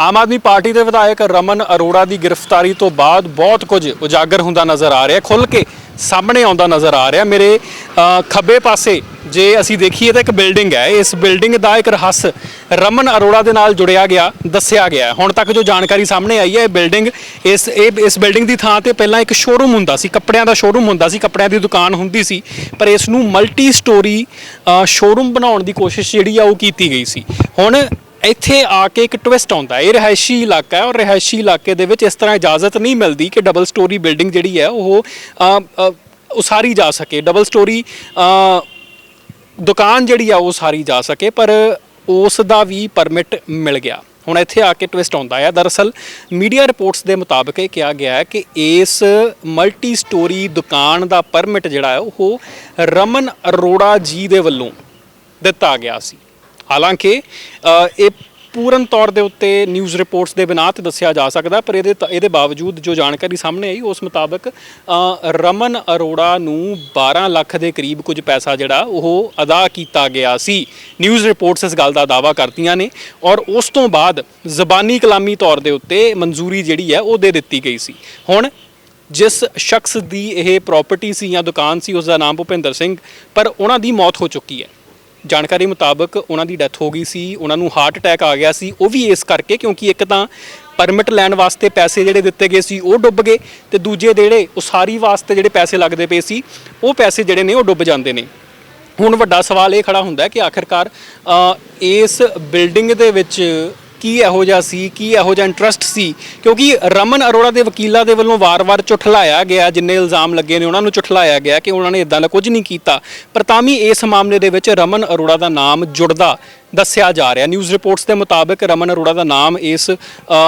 Aam Aadmi party ਦੇ ਵਿਧਾਇਕ ਰਮਨ ਅਰੋੜਾ ਦੀ ਗ੍ਰਿਫਤਾਰੀ ਤੋਂ ਬਾਅਦ ਬਹੁਤ ਕੁਝ ਉਜਾਗਰ ਹੁੰਦਾ ਨਜ਼ਰ ਆ ਰਿਹਾ ਖੁੱਲ ਕੇ ਸਾਹਮਣੇ ਆਉਂਦਾ ਨਜ਼ਰ ਆ ਰਿਹਾ। ਮੇਰੇ ਖੱਬੇ ਪਾਸੇ ਜੇ ਅਸੀਂ ਦੇਖੀਏ ਤਾਂ ਇੱਕ ਬਿਲਡਿੰਗ ਹੈ, ਇਸ ਬਿਲਡਿੰਗ ਦਾ ਇੱਕ ਰਹੱਸ ਰਮਨ ਅਰੋੜਾ ਦੇ ਨਾਲ ਜੁੜਿਆ ਗਿਆ, ਦੱਸਿਆ ਗਿਆ। ਹੁਣ ਤੱਕ ਜੋ ਜਾਣਕਾਰੀ ਸਾਹਮਣੇ ਆਈ ਹੈ, ਇਹ ਬਿਲਡਿੰਗ ਇਸ, ਇਹ, ਇਸ ਬਿਲਡਿੰਗ ਦੀ ਥਾਂ ਤੇ ਪਹਿਲਾਂ ਇੱਕ ਸ਼ੋਰੂਮ ਹੁੰਦਾ ਸੀ, ਕੱਪੜਿਆਂ ਦਾ ਸ਼ੋਰੂਮ ਹੁੰਦਾ ਸੀ, ਕੱਪੜਿਆਂ ਦੀ ਦੁਕਾਨ ਹੁੰਦੀ ਸੀ, ਪਰ ਇਸ ਨੂੰ ਮਲਟੀ ਸਟੋਰੀ ਸ਼ੋਰੂਮ ਬਣਾਉਣ ਦੀ ਕੋਸ਼ਿਸ਼ ਜਿਹੜੀ ਆ ਉਹ ਕੀਤੀ ਗਈ ਸੀ। ਹੁਣ ਇੱਥੇ ਆ ਕੇ ਇੱਕ ਟਵਿਸਟ ਆਉਂਦਾ ਇਹ ਰਿਹਾਇਸ਼ੀ ਇਲਾਕਾ ਹੈ ਔਰ ਰਿਹਾਇਸ਼ੀ ਇਲਾਕੇ ਦੇ ਵਿੱਚ ਇਸ ਤਰ੍ਹਾਂ ਇਜਾਜ਼ਤ ਨਹੀਂ ਮਿਲਦੀ ਕਿ ਡਬਲ ਸਟੋਰੀ ਬਿਲਡਿੰਗ ਜਿਹੜੀ ਹੈ ਉਹ ਉਸਾਰੀ ਜਾ ਸਕੇ। ਡਬਲ ਸਟੋਰੀ ਦੁਕਾਨ ਜਿਹੜੀ ਆ ਉਹ ਸਾਰੀ ਜਾ ਸਕੇ, ਪਰ ਉਸ ਦਾ ਵੀ ਪਰਮਿਟ ਮਿਲ ਗਿਆ। ਹੁਣ ਇੱਥੇ ਆ ਕੇ ਟਵਿਸਟ ਆਉਂਦਾ ਹੈ। ਦਰਅਸਲ ਮੀਡੀਆ ਰਿਪੋਰਟਸ ਦੇ ਮੁਤਾਬਕ ਇਹ ਕਿਹਾ ਗਿਆ ਹੈ ਕਿ ਇਸ ਮਲਟੀ ਸਟੋਰੀ ਦੁਕਾਨ ਦਾ ਪਰਮਿਟ ਜਿਹੜਾ ਹੈ ਉਹ ਰਮਨ ਅਰੋੜਾ ਜੀ ਦੇ ਵੱਲੋਂ ਦਿੱਤਾ ਗਿਆ ਸੀ। ਹਾਲਾਂਕਿ ਇਹ ਪੂਰਨ ਤੌਰ ਦੇ ਉੱਤੇ ਨਿਊਜ਼ ਰਿਪੋਰਟਸ ਦੇ ਬਿਨਾਂ ਤੇ ਦੱਸਿਆ ਜਾ ਸਕਦਾ, ਪਰ ਇਹਦੇ ਤ- ਇਹਦੇ ਬਾਵਜੂਦ ਜੋ ਜਾਣਕਾਰੀ ਸਾਹਮਣੇ ਆਈ, ਉਸ ਮੁਤਾਬਕ ਰਮਨ ਅਰੋੜਾ ਨੂੰ 12 ਲੱਖ ਦੇ ਕਰੀਬ ਕੁਝ ਪੈਸਾ ਜਿਹੜਾ, ਉਹ ਅਦਾ ਕੀਤਾ ਗਿਆ ਸੀ। ਨਿਊਜ਼ ਰਿਪੋਰਟਸ ਇਸ ਗੱਲ ਦਾ ਦਾਵਾ ਕਰਦੀਆਂ ਨੇ ਔਰ ਉਸ ਤੋਂ ਬਾਅਦ ਜ਼ਬਾਨੀ ਕਲਾਮੀ ਤੌਰ ਦੇ ਉੱਤੇ ਮਨਜ਼ੂਰੀ ਜਿਹੜੀ ਹੈ, ਉਹ ਦੇ ਦਿੱਤੀ ਗਈ ਸੀ। ਹੁਣ, ਜਿਸ ਸ਼ਖਸ ਦੀ ਇਹ ਪ੍ਰਾਪਰਟੀ ਸੀ ਜਾਂ ਦੁਕਾਨ ਸੀ, ਉਸ ਦਾ ਨਾਮ ਭੁਪਿੰਦਰ ਸਿੰਘ, ਪਰ ਉਹਨਾਂ ਦੀ ਮੌਤ ਹੋ ਚੁੱਕੀ ਹੈ। ਜਾਣਕਾਰੀ ਮੁਤਾਬਕ ਉਹਨਾਂ ਦੀ ਡੈਥ ਹੋ ਗਈ ਸੀ, ਉਹਨਾਂ ਨੂੰ ਹਾਰਟ ਅਟੈਕ ਆ ਗਿਆ ਸੀ, ਉਹ ਵੀ ਇਸ ਕਰਕੇ ਕਿਉਂਕਿ ਇੱਕ ਤਾਂ ਪਰਮਿਟ ਲੈਣ ਵਾਸਤੇ ਪੈਸੇ ਜਿਹੜੇ ਦਿੱਤੇ ਗਏ ਸੀ, ਉਹ ਡੁੱਬ ਗਏ ਤੇ ਦੂਜੇ ਜਿਹੜੇ ਉਸਾਰੀ ਵਾਸਤੇ ਜਿਹੜੇ ਪੈਸੇ ਲੱਗਦੇ ਪਏ ਸੀ, ਉਹ ਪੈਸੇ ਜਿਹੜੇ ਨੇ ਉਹ ਡੁੱਬ ਜਾਂਦੇ ਨੇ। ਹੁਣ ਵੱਡਾ ਸਵਾਲ ਇਹ ਖੜਾ ਹੁੰਦਾ ਕਿ ਆਖਿਰਕਾਰ ਇਸ ਬਿਲਡਿੰਗ ਦੇ ਵਿੱਚ ਕੀ ਇਹੋ ਜਿਹਾ ਸੀ, ਕੀ ਇਹੋ ਜਿਹਾ ਇੰਟਰਸਟ ਸੀ? ਕਿਉਂਕਿ ਰਮਨ ਅਰੋੜਾ ਦੇ ਵਕੀਲਾਂ ਦੇ ਵੱਲੋਂ ਵਾਰ-ਵਾਰ ਝੁਠਲਾਇਆ ਗਿਆ, ਜਿੰਨੇ ਇਲਜ਼ਾਮ ਲੱਗੇ ਨੇ ਉਹਨਾਂ ਨੂੰ ਝੁਠਲਾਇਆ ਗਿਆ ਕਿ ਉਹਨਾਂ ਨੇ ਇਦਾਂ ਦਾ ਕੁਝ ਨਹੀਂ ਕੀਤਾ। ਪਰ ਤਾਂ ਵੀ ਇਸ ਮਾਮਲੇ ਦੇ ਵਿੱਚ ਰਮਨ ਅਰੋੜਾ ਦਾ ਨਾਮ ਜੁੜਦਾ। ਦੱਸਿਆ ਜਾ ਰਿਹਾ। ਨਿਊਜ਼ ਰਿਪੋਰਟਸ ਦੇ ਮੁਤਾਬਕ ਰਮਨ ਅਰੋੜਾ ਦਾ ਨਾਮ ਇਸ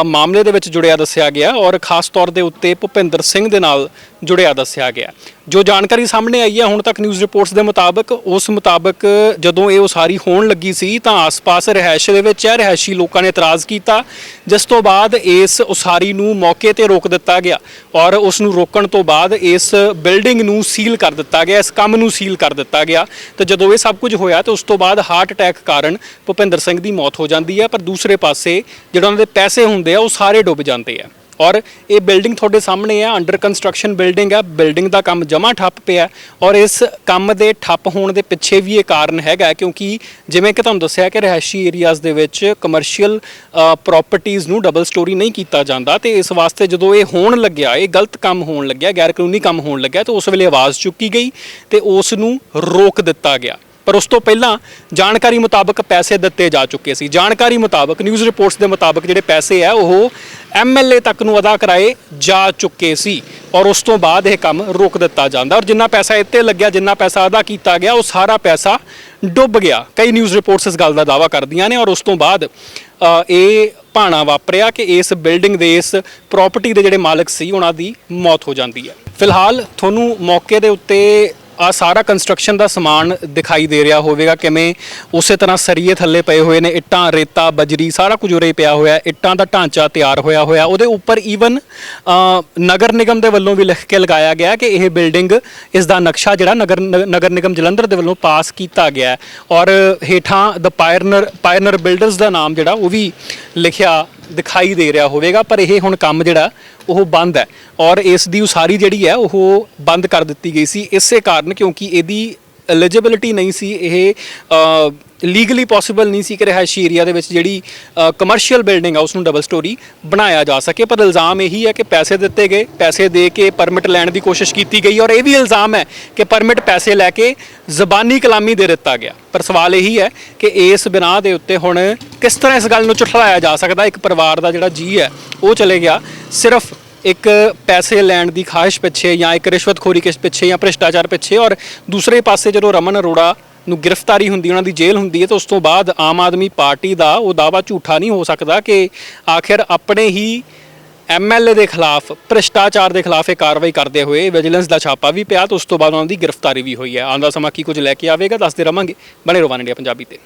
ਮਾਮਲੇ ਦੇ ਵਿੱਚ ਜੁੜਿਆ ਦੱਸਿਆ ਗਿਆ ਔਰ ਖਾਸ ਤੌਰ ਦੇ ਉੱਤੇ ਭੁਪਿੰਦਰ ਸਿੰਘ ਦੇ ਨਾਲ ਜੁੜਿਆ ਦੱਸਿਆ ਗਿਆ। ਜੋ ਜਾਣਕਾਰੀ ਸਾਹਮਣੇ ਆਈ ਹੈ, ਹੁਣ ਤੱਕ ਨਿਊਜ਼ ਰਿਪੋਰਟਸ ਦੇ ਮੁਤਾਬਕ ਉਸ ਮੁਤਾਬਕ ਜਦੋਂ ਇਹ ਉਸਾਰੀ ਹੋਣ ਲੱਗੀ ਸੀ ਤਾਂ ਆਸ-ਪਾਸ ਰਿਹਾਇਸ਼ ਦੇ ਵਿੱਚ ਹੈ। ਰਿਹਾਇਸ਼ੀ ਲੋਕਾਂ ਨੇ ਇਤਰਾਜ਼ ਕੀਤਾ, ਜਿਸ ਤੋਂ ਬਾਅਦ ਇਸ ਉਸਾਰੀ ਨੂੰ ਮੌਕੇ ਤੇ ਰੋਕ ਦਿੱਤਾ ਗਿਆ ਔਰ ਉਸ ਨੂੰ ਰੋਕਣ ਤੋਂ ਬਾਅਦ ਇਸ ਬਿਲਡਿੰਗ ਨੂੰ ਸੀਲ ਕਰ ਦਿੱਤਾ ਗਿਆ, ਇਸ ਕੰਮ ਨੂੰ ਸੀਲ ਕਰ ਦਿੱਤਾ ਗਿਆ। ਤੇ ਜਦੋਂ ਇਹ ਸਭ ਕੁਝ ਹੋਇਆ, ਤੇ ਉਸ ਤੋਂ ਬਾਅਦ ਹਾਰਟ ਅਟੈਕ ਕਾਰਨ ਭੁਪਿੰਦਰ ਸਿੰਘ ਦੀ ਮੌਤ ਹੋ ਜਾਂਦੀ ਹੈ, ਪਰ ਦੂਸਰੇ ਪਾਸੇ ਜਿਹੜਾ ਉਹਨਾਂ ਦੇ ਪੈਸੇ ਹੁੰਦੇ ਆ, ਉਹ ਸਾਰੇ ਡੁੱਬ ਜਾਂਦੇ ਆ। ਔਰ ਇਹ ਬਿਲਡਿੰਗ ਤੁਹਾਡੇ ਸਾਹਮਣੇ ਆ ਅੰਡਰ ਕੰਸਟਰਕਸ਼ਨ ਬਿਲਡਿੰਗ ਆ, ਬਿਲਡਿੰਗ ਦਾ ਕੰਮ ਜਮਾ ਠੱਪ ਪਿਆ ਔਰ ਇਸ ਕੰਮ ਦੇ ਠੱਪ ਹੋਣ ਦੇ ਪਿੱਛੇ ਵੀ ਇਹ ਕਾਰਨ ਹੈਗਾ ਕਿਉਂਕਿ ਜਿਵੇਂ ਕਿ ਤੁਹਾਨੂੰ ਦੱਸਿਆ ਕਿ ਰਹਿਸ਼ੀ ਏਰੀਆਜ਼ ਦੇ ਵਿੱਚ ਕਮਰਸ਼ੀਅਲ ਪ੍ਰਾਪਰਟੀਆਂ ਨੂੰ ਡਬਲ ਸਟੋਰੀ ਨਹੀਂ ਕੀਤਾ ਜਾਂਦਾ, ਤੇ ਇਸ ਵਾਸਤੇ ਜਦੋਂ ਇਹ ਹੋਣ ਲੱਗਿਆ, ਇਹ ਗਲਤ ਕੰਮ ਹੋਣ ਲੱਗਿਆ ਗੈਰ ਕਾਨੂੰਨੀ ਕੰਮ ਹੋਣ ਲੱਗਿਆ, ਤਾਂ ਉਸ ਵੇਲੇ ਆਵਾਜ਼ ਚੁੱਕੀ ਗਈ ਤੇ ਉਸ ਨੂੰ ਰੋਕ ਦਿੱਤਾ ਗਿਆ। ਪਰ ਉਸ ਤੋਂ ਪਹਿਲਾਂ ਜਾਣਕਾਰੀ ਮੁਤਾਬਕ ਪੈਸੇ ਦਿੱਤੇ ਜਾ ਚੁੱਕੇ ਸੀ। ਜਾਣਕਾਰੀ ਮੁਤਾਬਕ ਨਿਊਜ਼ ਰਿਪੋਰਟਸ ਦੇ ਮੁਤਾਬਕ ਜਿਹੜੇ ਪੈਸੇ ਆ, ਉਹ ਐਮਐਲਏ ਤੱਕ ਨੂੰ ਅਦਾ ਕਰਾਏ ਜਾ ਚੁੱਕੇ ਸੀ ਔਰ ਉਸ ਤੋਂ ਬਾਅਦ ਇਹ ਕੰਮ ਰੋਕ ਦਿੱਤਾ ਜਾਂਦਾ। ਔਰ ਜਿੰਨਾ ਪੈਸਾ ਇੱਥੇ ਲੱਗਿਆ, ਜਿੰਨਾ ਪੈਸਾ ਅਦਾ ਕੀਤਾ ਗਿਆ, ਉਹ ਸਾਰਾ ਪੈਸਾ ਡੁੱਬ ਗਿਆ। ਕਈ ਨਿਊਜ਼ ਰਿਪੋਰਟਸ ਇਸ ਗੱਲ ਦਾ ਦਾਵਾ ਕਰਦੀਆਂ ਨੇ ਔਰ ਉਸ ਤੋਂ ਬਾਅਦ ਇਹ ਭਾਣਾ ਵਾਪਰਿਆ ਕਿ ਇਸ ਬਿਲਡਿੰਗ ਦੇ, ਇਸ ਪ੍ਰਾਪਰਟੀ ਦੇ ਜਿਹੜੇ ਮਾਲਕ ਸੀ, ਉਹਨਾਂ ਦੀ ਮੌਤ ਹੋ ਜਾਂਦੀ ਹੈ। ਫਿਲਹਾਲ ਤੁਹਾਨੂੰ ਮੌਕੇ ਦੇ ਉੱਤੇ ਆ ਸਾਰਾ ਕੰਸਟਰਕਸ਼ਨ ਦਾ ਸਮਾਨ ਦਿਖਾਈ ਦੇ ਰਿਹਾ ਹੋਵੇਗਾ, ਕਿਵੇਂ ਉਸੇ ਤਰ੍ਹਾਂ ਸਰੀਏ ਥੱਲੇ ਪਏ ਹੋਏ ਨੇ, ਇੱਟਾਂ, ਰੇਤਾ, ਬਜਰੀ, ਸਾਰਾ ਕੁਝ ਉਰੇ ਪਿਆ ਹੋਇਆ, ਇੱਟਾਂ ਦਾ ਢਾਂਚਾ ਤਿਆਰ ਹੋਇਆ ਹੋਇਆ। ਉਹਦੇ ਉੱਪਰ ਈਵਨ ਨਗਰ ਨਿਗਮ ਦੇ ਵੱਲੋਂ ਵੀ ਲਿਖ ਕੇ ਲਗਾਇਆ ਗਿਆ ਕਿ ਇਹ ਬਿਲਡਿੰਗ ਇਸ ਦਾ ਨਕਸ਼ਾ ਜਿਹੜਾ ਨਗਰ ਨਗਰ ਨਿਗਮ ਜਲੰਧਰ ਦੇ ਵੱਲੋਂ ਪਾਸ ਕੀਤਾ ਗਿਆ ਔਰ ਹੇਠਾਂ ਦ ਪਾਇਰਨਰ ਪਾਇਰਨਰ ਬਿਲਡਰਸ ਦਾ ਨਾਮ ਜਿਹੜਾ ਉਹ ਵੀ ਲਿਖਿਆ, ਦਿਖਾਈ ਦੇ ਰਿਹਾ ਹੋਵੇਗਾ, ਪਰ ਇਹ ਹੁਣ ਕੰਮ ਜਿਹੜਾ ਉਹ ਬੰਦ ਹੈ। ਔਰ ਇਸ ਦੀ ਉਸਾਰੀ ਜਿਹੜੀ ਹੈ, ਉਹ ਬੰਦ ਕਰ ਦਿੱਤੀ ਗਈ ਸੀ। ਇਸੇ ਕਾਰਨ ਕਿਉਂਕਿ ਇਹਦੀ ਐਲੀਜੀਬਿਲਿਟੀ ਨਹੀਂ ਸੀ, ਇਹ ਲੀਗਲੀ ਪੋਸੀਬਲ ਨਹੀਂ ਸੀ ਕਿ ਰਿਹਾਇਸ਼ੀ ਏਰੀਆ ਦੇ ਵਿੱਚ ਜਿਹੜੀ ਕਮਰਸ਼ੀਅਲ ਬਿਲਡਿੰਗ ਆ ਉਸ ਨੂੰ ਡਬਲ ਸਟੋਰੀ ਬਣਾਇਆ ਜਾ ਸਕੇ। ਪਰ ਇਲਜ਼ਾਮ ਇਹੀ ਹੈ ਕਿ ਪੈਸੇ ਦਿੱਤੇ ਗਏ, ਪੈਸੇ ਦੇ ਕੇ ਪਰਮਿਟ ਲੈਣ ਦੀ ਕੋਸ਼ਿਸ਼ ਕੀਤੀ ਗਈ। ਔਰ ਇਹ ਵੀ ਇਲਜ਼ਾਮ ਹੈ ਕਿ ਪਰਮਿਟ ਪੈਸੇ ਲੈ ਕੇ ਜ਼ਬਾਨੀ ਕਲਾਮੀ ਦੇ ਦਿੱਤਾ ਗਿਆ। ਪਰ ਸਵਾਲ ਇਹੀ ਹੈ ਕਿ ਇਸ ਬਿਨਾਹ ਦੇ ਉੱਤੇ ਹੁਣ ਕਿਸ ਤਰ੍ਹਾਂ ਇਸ ਗੱਲ ਨੂੰ ਝੁਠਲਾਇਆ ਜਾ ਸਕਦਾ? ਇੱਕ ਪਰਿਵਾਰ ਦਾ ਜਿਹੜਾ ਜੀ ਹੈ, ਉਹ ਚਲੇ ਗਿਆ। ਸਿਰਫ ਇੱਕ ਪੈਸੇ ਲੈਣ ਦੀ ਖਾਹਿਸ਼ ਪਿੱਛੇ ਜਾਂ ਇੱਕ ਰਿਸ਼ਵਤਖੋਰੀ ਕਿਸ ਪਿੱਛੇ ਜਾਂ ਭ੍ਰਿਸ਼ਟਾਚਾਰ ਪਿੱਛੇ ਔਰ ਦੂਸਰੇ ਪਾਸੇ ਜਦੋਂ ਰਮਨ ਅਰੋੜਾ ਨੂੰ ਗ੍ਰਿਫਤਾਰੀ ਹੁੰਦੀ, ਉਹਨਾਂ ਦੀ ਜੇਲ੍ਹ ਹੁੰਦੀ ਹੈ, ਤਾਂ ਉਸ ਤੋਂ ਬਾਅਦ ਆਮ ਆਦਮੀ ਪਾਰਟੀ ਦਾ ਉਹ ਦਾਵਾ ਝੂਠਾ ਨਹੀਂ ਹੋ ਸਕਦਾ ਕਿ ਆਖਿਰ ਆਪਣੇ ਹੀ ਐਮਐਲਏ ਦੇ ਖਿਲਾਫ, ਭ੍ਰਿਸ਼ਟਾਚਾਰ ਦੇ ਖਿਲਾਫ ਇਹ ਕਾਰਵਾਈ ਕਰਦੇ ਹੋਏ ਵਿਜੀਲੈਂਸ ਦਾ ਛਾਪਾ ਵੀ ਪਿਆ, ਤੇ ਉਸ ਤੋਂ ਬਾਅਦ ਉਹਨਾਂ ਦੀ ਗ੍ਰਿਫਤਾਰੀ ਵੀ ਹੋਈ ਹੈ। ਆਉਂਦਾ ਸਮਾਂ ਕੀ ਕੁਝ ਲੈ ਕੇ ਆਵੇਗਾ, ਦੱਸਦੇ ਰਵਾਂਗੇ। ਬਣੇ ਰਵਾਨ ਇੰਡੀਆ ਪੰਜਾਬੀ ਤੇ।